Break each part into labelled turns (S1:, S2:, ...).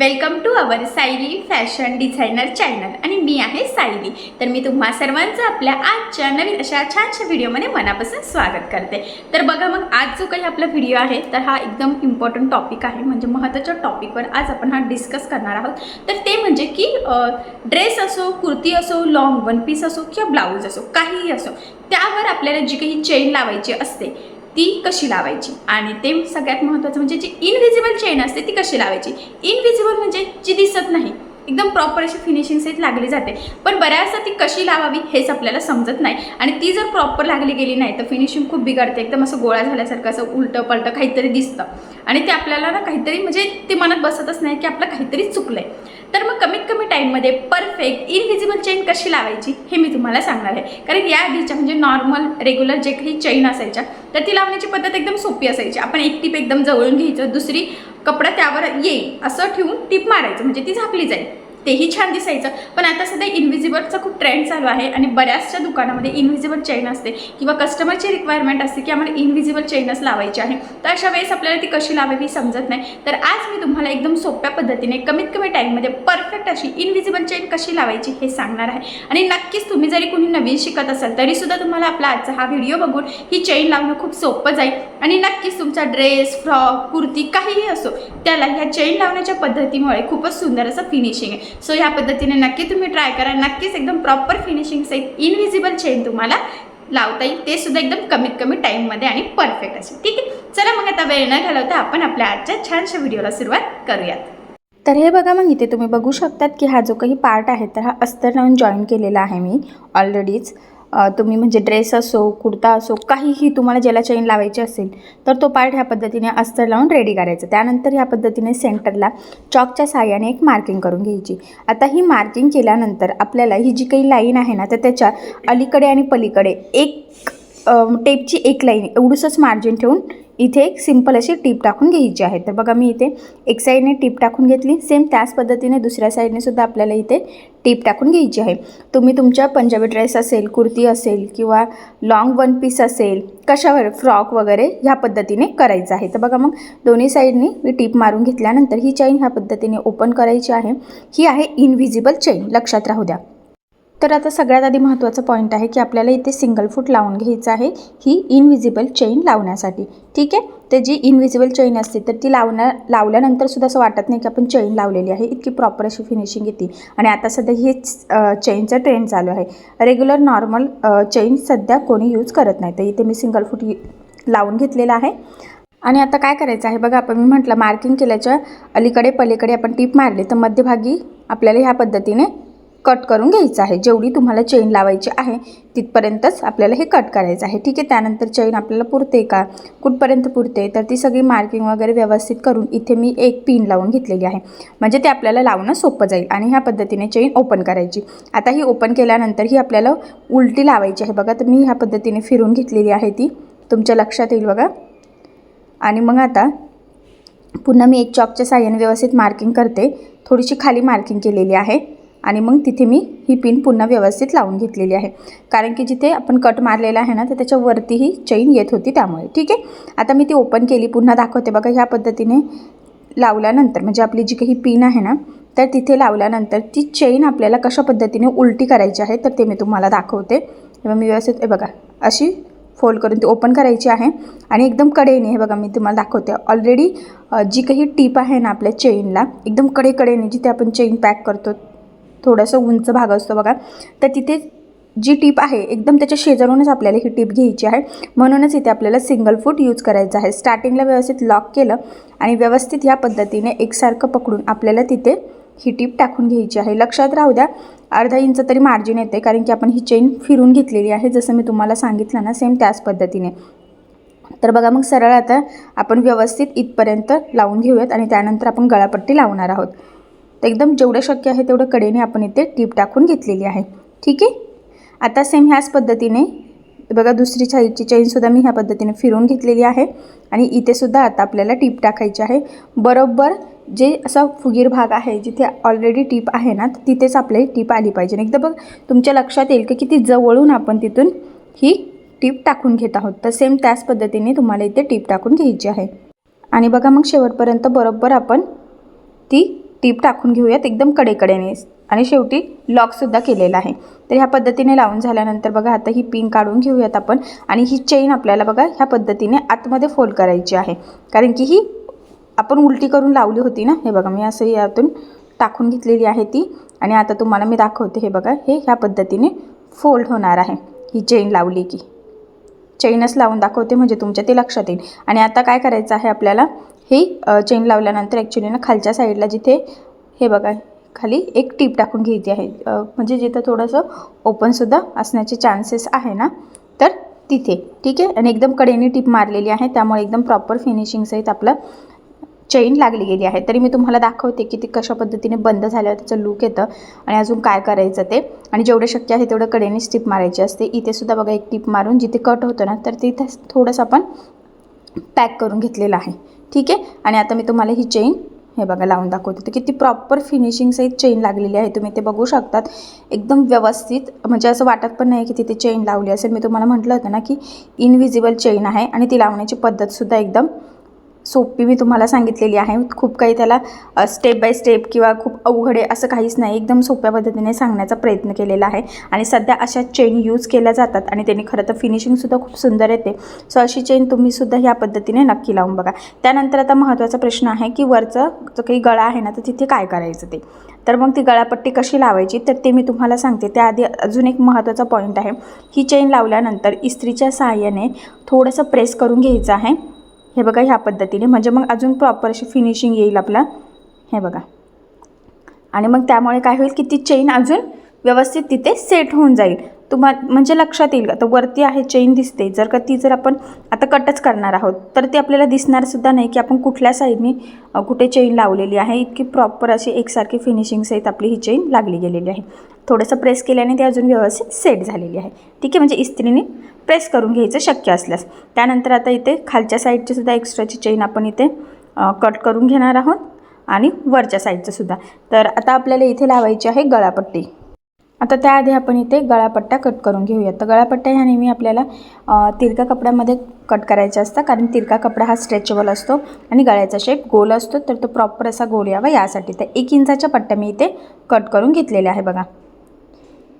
S1: Welcome to our Sayali fashion designer channel आणि मी आहे सायली तर मी तुम्हा सर्वांचं आपल्या आजच्या नवीन अशा छानशा व्हिडिओमध्ये मनापासून स्वागत करते. तर बघा मग आज जो काही आपला व्हिडिओ आहे तर हा एकदम इम्पॉर्टंट टॉपिक आहे. म्हणजे महत्त्वाच्या टॉपिकवर आज आपण हा डिस्कस करणार आहोत. तर ते म्हणजे की ड्रेस असो कुर्ती असो लॉंग वन पीस असो किंवा ब्लाऊज असो काहीही असो त्यावर आपल्याला जी काही चेन लावायची असते ती कशी लावायची? आणि ते सगळ्यात महत्त्वाचं म्हणजे जी इनव्हिजिबल चेन असते ती कशी लावायची? इनविजिबल म्हणजे जी दिसत नाही. एकदम प्रॉपर अशी फिनिशिंग सेट लागली जाते. पण बऱ्याचदा ती कशी लावावी हेच आपल्याला समजत नाही. आणि ती जर प्रॉपर लागली गेली नाही तर फिनिशिंग खूप बिघडते. एकदम असं गोळा झाल्यासारखं असं उलटं पलटं काहीतरी दिसतं. आणि ते आपल्याला ना काहीतरी म्हणजे ते मनात बसतच नाही की आपलं काहीतरी चुकलं आहे तर मग कमीत कमी टाईममध्ये परफेक्ट इनव्हिजिबल चेन कशी लावायची हे मी तुम्हाला सांगणार आहे. कारण या आधीच्या म्हणजे नॉर्मल रेग्युलर जे काही चेन असायच्या तर ती लावण्याची पद्धत एकदम सोपी असायची. आपण एक टीप एकदम जवळून घ्यायचं दुसरी कपडा त्यावर येईल असं ठेवून टीप मारायचं म्हणजे ती झाकली जाईल. तेही छान दिसायचं. पण आता सध्या इनव्हिजिबलचा खूप ट्रेंड चालू आहे आणि बऱ्याचशा दुकानामध्ये इनव्हिजिबल चेन असते किंवा कस्टमरची रिक्वायरमेंट असते की आम्हाला इनव्हिजिबल चेनच लावायची आहे. तर अशा वेळेस आपल्याला ती कशी लावावी समजत नाही. तर आज मी तुम्हाला एकदम सोप्या पद्धतीने कमीत कमी टाईममध्ये परफेक्ट अशी इनव्हिजिबल चेन कशी लावायची हे सांगणार आहे. आणि नक्कीच तुम्ही जरी कुणी नवीन शिकत असाल तरीसुद्धा तुम्हाला आपला आजचा हा व्हिडिओ बघून ही चेन लावणं खूप सोपं जाईल. आणि नक्कीच तुमचा ड्रेस फ्रॉक कुर्ती काहीही असो त्याला ह्या चेन लावण्याच्या पद्धतीमुळे खूपच सुंदर असं फिनिशिंग आहे. सो ह्या पद्धतीने नक्की तुम्ही ट्राय करा. नक्कीच एकदम प्रॉपर फिनिशिंग सहित इनव्हिजिबल चेन तुम्हाला लावता येईल. ते सुद्धा एकदम कमीत कमी टाईममध्ये आणि परफेक्ट असेल ठीक आहे? चला मग आता वेळ न घालवता आपण आपल्या आजच्या छानशा व्हिडिओला सुरुवात करूयात.
S2: तर हे बघा मग इथे तुम्ही बघू शकतात की हा जो काही पार्ट आहे तर हा अस्तर लावून जॉईन केलेला आहे मी ऑलरेडीच तुम्ही म्हणजे ड्रेस असो कुर्ता असो काहीही तुम्हाला ज्याला चेन लावायची असेल तर तो पार्ट ह्या पद्धतीने अस्तर लावून रेडी करायचा. त्यानंतर ह्या पद्धतीने सेंटरला चॉकच्या साहाय्याने एक मार्किंग करून घ्यायची. आता ही मार्किंग केल्यानंतर आपल्याला ही जी काही लाईन आहे ना तर त्याच्या अलीकडे आणि पलीकडे एक टेपची एक लाईन एवढंसंच मार्जिन ठेवून इथे एक सिंपल अशी टीप टाकून घ्यायची आहे. तर बघा मी इथे एक साईडने टीप टाकून घेतली. सेम त्याच पद्धतीने दुसऱ्या साईडने सुद्धा आपल्याला इथे टीप टाकून घ्यायची आहे. तुम्ही तुमच्या पंजाबी ड्रेस असेल कुर्ती असेल किंवा लॉंग वन पीस असेल कशावर फ्रॉक वगैरे ह्या पद्धतीने करायचं आहे. तर बघा मग दोन्ही साईडनी मी टीप मारून घेतल्यानंतर ही चैन ह्या पद्धतीने ओपन करायची आहे. ही आहे इनव्हिजिबल चैन लक्षात राहू द्या. तर आता सगळ्यात आधी महत्त्वाचं पॉईंट आहे की आपल्याला इथे सिंगल फूट लावून घ्यायचं आहे. ही इनविजिबल चेन लावण्यासाठी. ठीक आहे? तर जी इनविजिबल चेन असते तर ती लावण्या लावल्यानंतर सुद्धा असं वाटत नाही की आपण चेन लावलेली आहे. इतकी प्रॉपर अशी फिनिशिंग येते. आणि आता सध्या हे चेनचा ट्रेंड चालू आहे. रेग्युलर नॉर्मल चेन सध्या कोणी यूज करत नाही. तर इथे मी सिंगल फूट लावून घेतलेला आहे. आणि आता काय करायचं आहे? बघा आपण मी म्हटलं मार्किंग केल्याच्या अलीकडे पलीकडे आपण टीप मारली तर मध्यभागी आपल्याला ह्या पद्धतीने कट करून घ्यायचं आहे. जेवढी तुम्हाला चेन लावायची आहे तिथपर्यंतच आपल्याला हे कट करायचं आहे. ठीक आहे त्यानंतर चेन आपल्याला पुरते का? कुठपर्यंत पुरते? तर ती सगळी मार्किंग वगैरे व्यवस्थित करून इथे मी एक पिन लावून घेतलेली आहे. म्हणजे ते आपल्याला लावणं सोपं जाईल आणि ह्या पद्धतीने चेन ओपन करायची. आता ही ओपन केल्यानंतर ही आपल्याला उलटी लावायची आहे. बघा तर मी ह्या पद्धतीने फिरून घेतलेली आहे ती. तुमच्या लक्षात येईल बघा. आणि मग आता पुन्हा मी एक चॉकच्या साह्याने व्यवस्थित मार्किंग करते. थोडीशी खाली मार्किंग केलेली आहे. आणि मग तिथे मी ही पिन पुन्हा व्यवस्थित लावून घेतलेली आहे. कारण की जिथे आपण कट मारलेला आहे ना तर त्याच्यावरती ही चैन येत होती त्यामुळे. ठीक आहे? आता मी ती ओपन केली पुन्हा दाखवते. बघा ह्या पद्धतीने लावल्यानंतर म्हणजे आपली जी काही पिन आहे ना तर तिथे लावल्यानंतर ती चेन आपल्याला कशा पद्धतीने उलटी करायची आहे तर ते मी तुम्हाला दाखवते. तेव्हा मी व्यवस्थित हे बघा अशी फोल्ड करून ती ओपन करायची आहे. आणि एकदम कडेने हे बघा मी तुम्हाला दाखवते. ऑलरेडी जी काही टीप आहे ना आपल्या चेनला एकदम कडेकडेने जिथे आपण चेन पॅक करतो थोडंसं उंच भाग असतो बघा. तर तिथे जी टीप आहे एकदम त्याच्या शेजारूनच आपल्याला ही टीप घ्यायची आहे. म्हणूनच इथे आपल्याला सिंगल फूट यूज करायचं आहे. स्टार्टिंगला व्यवस्थित लॉक केलं आणि व्यवस्थित ह्या पद्धतीने एकसारखं पकडून आपल्याला तिथे ही टीप टाकून घ्यायची आहे. लक्षात राहू द्या अर्धा इंच तरी मार्जिन येते कारण की आपण ही चेन फिरून घेतलेली आहे जसं मी तुम्हाला सांगितलं ना सेम त्याच पद्धतीने. तर बघा मग सरळ आता आपण व्यवस्थित इथपर्यंत लावून घेऊयात आणि त्यानंतर आपण गळापट्टी लावणार आहोत. तर एकदम जेवढं शक्य आहे तेवढं कडेने आपण इथे टीप टाकून घेतलेली आहे. ठीक आहे? आता सेम ह्याच पद्धतीने बघा दुसरी साईडची चेनसुद्धा मी ह्या पद्धतीने फिरून घेतलेली आहे. आणि इथेसुद्धा आता आपल्याला टीप टाकायची आहे. बरोबर जे असा फुगीर भाग आहे जिथे ऑलरेडी टीप आहे ना तर तिथेच आपल्याला टीप आली पाहिजे. एकदा बघ तुमच्या लक्षात येईल की किती जवळून आपण तिथून ही टीप टाकून घेत आहोत. तर सेम त्याच पद्धतीने तुम्हाला इथे टीप टाकून घ्यायची आहे. आणि बघा मग शेवटपर्यंत बरोबर आपण ती टीप टाकून घेऊयात एकदम कडेकडेने. आणि शेवटी लॉकसुद्धा केलेला आहे. तर ह्या पद्धतीने लावून झाल्यानंतर बघा आता ही पिन काढून घेऊयात आपण. आणि ही चेन आपल्याला बघा ह्या पद्धतीने आतमध्ये फोल्ड करायची आहे. कारण की ही आपण उलटी करून लावली होती ना? हे बघा मी असं यातून टाकून घेतलेली आहे ती. आणि आता तुम्हाला मी दाखवते हे बघा हे ह्या पद्धतीने फोल्ड होणार आहे. ही चेन लावली की. चेनच लावून दाखवते म्हणजे तुमच्या ते लक्षात येईल. आणि आता काय करायचं आहे आपल्याला? ही चेन लावल्यानंतर ॲक्च्युली ना खालच्या साईडला जिथे हे बघा खाली एक टीप टाकून घ्यायची आहे. म्हणजे जिथं थोडंसं ओपनसुद्धा असण्याचे चान्सेस आहे ना तर तिथे. ठीक आहे? आणि एकदम कडेने टीप मारलेली आहे त्यामुळे एकदम प्रॉपर फिनिशिंगसहित आपलं चेन लागली गेली आहे. तरी मी तुम्हाला दाखवते की ती कशा पद्धतीने बंद झाल्यावर त्याचं लूक येतं आणि अजून काय करायचं ते. आणि जेवढं शक्य आहे तेवढं कडेने टिप मारायची असते. इथेसुद्धा बघा एक टीप मारून जिथे कट होतं ना तर तिथे थोडंसं आपण पॅक करून घेतलेलं आहे. ठीक आहे? आणि आता मी तुम्हाला ही चेन हे बघा लावून दाखवते. तर किती प्रॉपर फिनिशिंगसहित चेन लागलेली आहे. तुम्ही ते बघू शकतात. एकदम व्यवस्थित म्हणजे असं वाटत पण नाही की तिथे चेन लावली असेल. मी तुम्हाला म्हटलं होतं ना की इनविजिबल चेन आहे आणि ती लावण्याची पद्धतसुद्धा एकदम सोपी मी तुम्हाला सांगितलेली आहे. खूप काही त्याला स्टेप बाय स्टेप किंवा खूप अवघडे असं काहीच नाही. एकदम सोप्या पद्धतीने सांगण्याचा प्रयत्न केलेला आहे. आणि सध्या अशा चेन यूज केल्या जातात आणि त्यांनी खरं तर फिनिशिंगसुद्धा खूप सुंदर येते. सो अशी चेन तुम्हीसुद्धा ह्या पद्धतीने नक्की लावून बघा. त्यानंतर आता महत्त्वाचा प्रश्न आहे की वरचं जो काही गळा आहे ना तर तिथे काय करायचं ते? तर मग ती गळापट्टी कशी लावायची? तर ते मी तुम्हाला सांगते. त्याआधी अजून एक महत्त्वाचा पॉईंट आहे. ही चेन लावल्यानंतर इस्त्रीच्या सहाय्याने थोडंसं प्रेस करून घ्यायचं आहे. हे बघा ह्या पद्धतीने. म्हणजे मग अजून प्रॉपर अशी फिनिशिंग येईल आपला. हे बघा. आणि मग त्यामुळे काय होईल की ती चेन अजून व्यवस्थित तिथे सेट होऊन जाईल. तुम्हा म्हणजे लक्षात येईल आता वरती आहे चेन दिसते. जर का ती जर आपण आता कटच करणार आहोत तर ती आपल्याला दिसणारसुद्धा नाही की आपण कुठल्या साईडनी कुठे चेन लावलेली आहे. इतकी प्रॉपर अशी एकसारखी फिनिशिंग सहित आपली ही चेन लागली गेलेली आहे. थोडंसं प्रेस केल्याने ती अजून व्यवस्थित सेट झालेली आहे. ठीक आहे म्हणजे इस्त्रीने प्रेस करून घ्यायचं शक्य असल्यास. त्यानंतर आता इथे खालच्या साईडची सुद्धा एक्स्ट्राची चेन आपण इथे कट करून घेणार आहोत आणि वरच्या साईडचं सुद्धा. तर आता आपल्याला इथे लावायची आहे गळापट्टी. आता त्याआधी आपण इथे गळापट्ट्या कट करून घेऊयात. तर गळापट्ट्या ह्या नेहमी आपल्याला तिरका कपड्यामध्ये कट करायच्या असतात कारण तिरका कपडा हा स्ट्रेचेबल असतो आणि गळ्याचा शेप गोल असतो तर तो प्रॉपर असा गोल यावा यासाठी. तर एक इंचाच्या पट्ट्या मी इथे कट करून घेतलेल्या आहे बघा.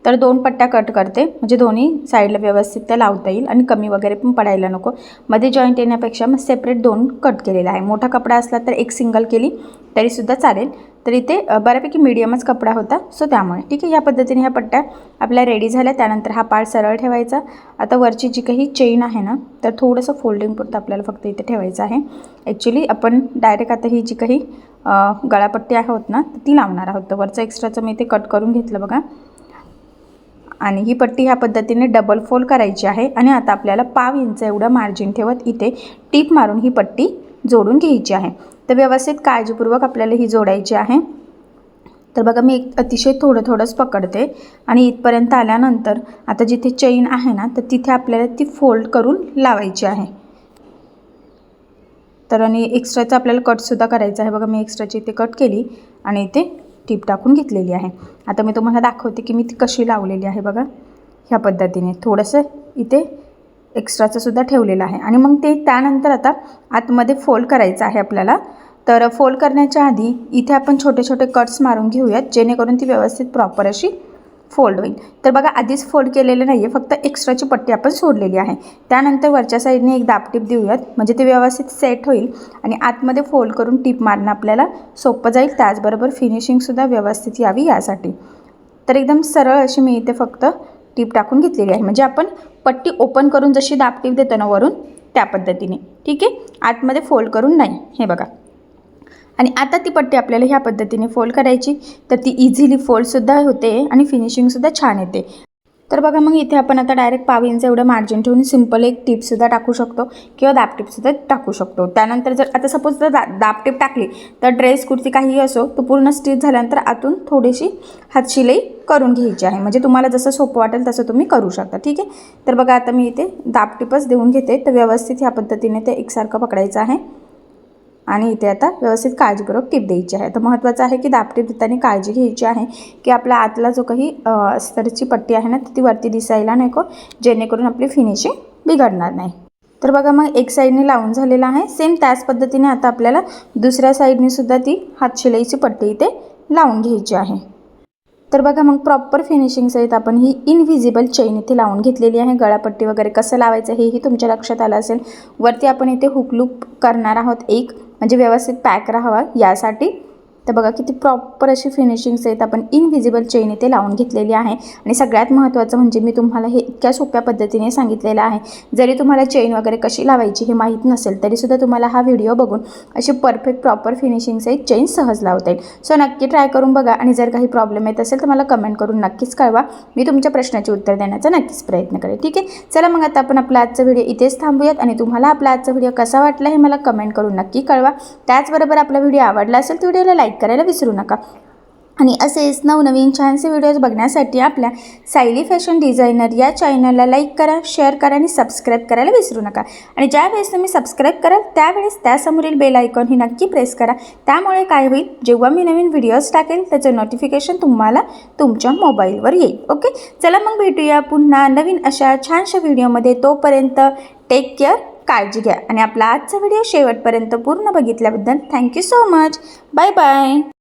S2: तर दोन पट्ट्या कट करते. म्हणजे दोन्ही साईडला व्यवस्थित त्या लावता येईल आणि कमी वगैरे पण पडायला नको. मध्ये जॉईंट येण्यापेक्षा मग सेपरेट दोन कट केलेला आहे. मोठा कपडा असला तर एक सिंगल केली तरीसुद्धा चालेल. तर इथे बऱ्यापैकी मीडियमच कपडा होता सो त्यामुळे. ठीक आहे या पद्धतीने ह्या पट्ट्या आपल्या रेडी झाल्या. त्यानंतर हा पार्ट सरळ ठेवायचा. आता वरची जी काही चेन आहे ना तर थोडंसं फोल्डिंग पुरतं आपल्याला फक्त इथे ठेवायचं आहे. ॲक्च्युली आपण डायरेक्ट आता ही जी काही गळापट्टी आहोत ना ती लावणार आहोत. तर वरचं एक्स्ट्राचं मी इथे कट करून घेतलं बघा. आणि ही पट्टी ह्या पद्धतीने डबल फोल्ड करायची आहे. आणि आता आपल्याला पाव इंच एवढं मार्जिन ठेवत इथे टीप मारून ही पट्टी जोडून घ्यायची आहे. तर व्यवस्थित काळजीपूर्वक आपल्याला ही जोडायची आहे. तर बघा मी एक अतिशय थोडं थोडंच पकडते. आणि इथपर्यंत आल्यानंतर आता जिथे चेन आहे ना तर तिथे आपल्याला ती फोल्ड करून लावायची आहे. तर आणि एक्स्ट्राचं आपल्याला कटसुद्धा करायचं आहे. बघा मी एक्स्ट्राची इथे कट केली आणि इथे टीप टाकून घेतलेली आहे. आता मी तुम्हाला दाखवते की मी ती कशी लावलेली आहे बघा. ह्या पद्धतीने थोडंसं इथे एक्स्ट्राचं सुद्धा ठेवलेलं आहे. आणि मग ते त्यानंतर आता आतमध्ये फोल्ड करायचं आहे आपल्याला. तर फोल्ड करण्याच्या आधी इथे आपण छोटे छोटे कट्स मारून घेऊयात जेणेकरून ती व्यवस्थित प्रॉपर अशी फोल्ड होईल. तर बघा आधीच फोल्ड केलेलं नाही आहे फक्त एक्स्ट्राची पट्टी आपण सोडलेली आहे. त्यानंतर वरच्या साईडने एक दाबटीप देऊयात. म्हणजे ते व्यवस्थित सेट होईल आणि आतमध्ये फोल्ड करून टीप मारणं आपल्याला सोपं जाईल. त्याचबरोबर फिनिशिंगसुद्धा व्यवस्थित यावी यासाठी. तर एकदम सरळ अशी मी इथे फक्त टीप टाकून घेतलेली आहे. म्हणजे आपण पट्टी ओपन करून जशी दापटीप देतो ना वरून त्या पद्धतीने. ठीक आहे? आतमध्ये फोल्ड करून नाही. हे बघा. आणि आता ती पट्टी आपल्याला ह्या पद्धतीने फोल्ड करायची. तर ती इझिली फोल्डसुद्धा होते आणि फिनिशिंगसुद्धा छान येते. तर बघा मग इथे आपण आता डायरेक्ट पाव इंच एवढं मार्जिन ठेवून सिंपल एक टिपसुद्धा टाकू शकतो किंवा दाबटीपसुद्धा टाकू शकतो. त्यानंतर जर आता सपोज जर दा दाबटीप टाकली तर ड्रेस कुर्ती काहीही असो तो पूर्ण स्टिच झाल्यानंतर आतून थोडीशी हातशिलाई करून घ्यायची आहे. म्हणजे तुम्हाला जसं सोपं वाटेल तसं तुम्ही करू शकता. ठीक आहे? तर बघा आता मी इथे दाबटीपच देऊन घेते. तर व्यवस्थित ह्या पद्धतीने ते एकसारखं पकडायचं आहे. आणि इथे आता व्यवस्थित काळजीपूर्वक टीप द्यायची आहे. तर महत्त्वाचं आहे की दापटीप देताना काळजी घ्यायची आहे की आपला आतला जो काही स्तरची अस्तरची पट्टी आहे ना ती वरती दिसायला नको जेणेकरून आपली फिनिशिंग बिघडणार नाही. तर बघा मग एक साईडने लावून झालेला आहे. सेम त्याच पद्धतीने आता आपल्याला दुसऱ्या साईडने सुद्धा ती हातशिलाईची पट्टी इथे लावून घ्यायची आहे. तर बघा मग प्रॉपर फिनिशिंग सहित आपण ही इनव्हिजिबल चेन इथे लावून घेतलेली आहे. गळापट्टी वगैरे कसं लावायचं हेही तुमच्या लक्षात आलं असेल. वरती आपण इथे हुकलूप करणार आहोत एक म्हणजे व्यवस्थित पॅक राहावा यासाठी. तर बघा किती प्रॉपर अशी फिनिशिंग्स आहेत. आपण इनविजिबल चेन इथे लावून घेतलेली आहे. आणि सगळ्यात महत्त्वाचं म्हणजे मी तुम्हाला हे इतक्या सोप्या पद्धतीने सांगितलेलं आहे. जरी तुम्हाला चेन वगैरे कशी लावायची हे माहीत नसेल तरीसुद्धा तुम्हाला हा व्हिडिओ बघून अशी परफेक्ट प्रॉपर फिनिशिंग्स आहेत चेन सहज लावता येईल. सो नक्की ट्राय करून बघा. आणि जर काही प्रॉब्लेम येत असेल तर मला कमेंट करून नक्कीच कळवा. मी तुमच्या प्रश्नाचे उत्तर देण्याचा नक्कीच प्रयत्न करेन ठीक आहे? चला मग आता आपण आपला आजचा व्हिडिओ इथेच थांबूयात. आणि तुम्हाला आपला आजचा व्हिडिओ कसा वाटला हे मला कमेंट करून नक्की कळवा. त्याचबरोबर आपला व्हिडिओ आवडला असेल तर व्हिडिओला लाईक करायला विसरू नका. आणि असेच नवनवीन छानसे व्हिडिओज बघण्यासाठी आपल्या सायली फॅशन डिझायनर या चॅनलला लाईक करा शेअर करा आणि सबस्क्राईब करायला विसरू नका. आणि ज्यावेळेस तुम्ही सबस्क्राईब कराल त्यावेळेस त्यासमोरील बेल आयकॉन ही नक्की प्रेस करा. त्यामुळे काय होईल? जेव्हा मी नवीन व्हिडिओज टाकेल त्याचं नोटिफिकेशन तुम्हाला तुमच्या मोबाईलवर येईल. ओके चला मग भेटूया पुन्हा नवीन अशा छानशा व्हिडिओमध्ये तोपर्यंत टेक केअर काळजी घ्या. आणि आपला आजचा व्हिडिओ शेवटपर्यंत पूर्ण बघितल्याबद्दल thank you so much bye bye